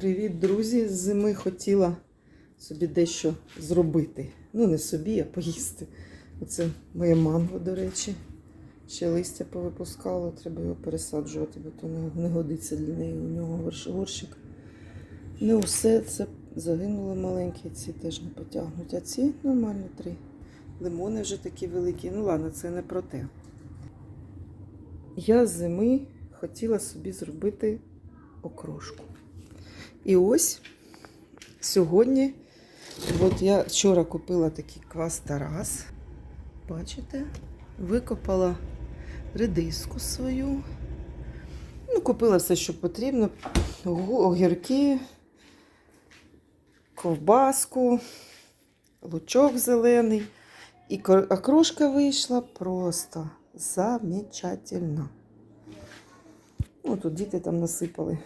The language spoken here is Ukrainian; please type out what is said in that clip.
Привіт, друзі! З зими хотіла собі дещо зробити. Ну, не собі, а поїсти. Оце моє манго, до речі. Ще листя повипускало, треба його пересаджувати, бо то не, годиться для неї. У нього горщик. Не усе це загинуло маленькі, ці теж не потягнуть. А ці нормально три. Лимони вже такі великі. Ну ладно, це не про те. Я з зими хотіла собі зробити окрошку. І ось сьогодні, от я вчора купила такий квас Тарас. Бачите? Викопала редиску свою. Ну, купила все, що потрібно. Огірки, ковбаску, лучок зелений. І окрошка вийшла просто замечательно. Ну, тут діти там насипали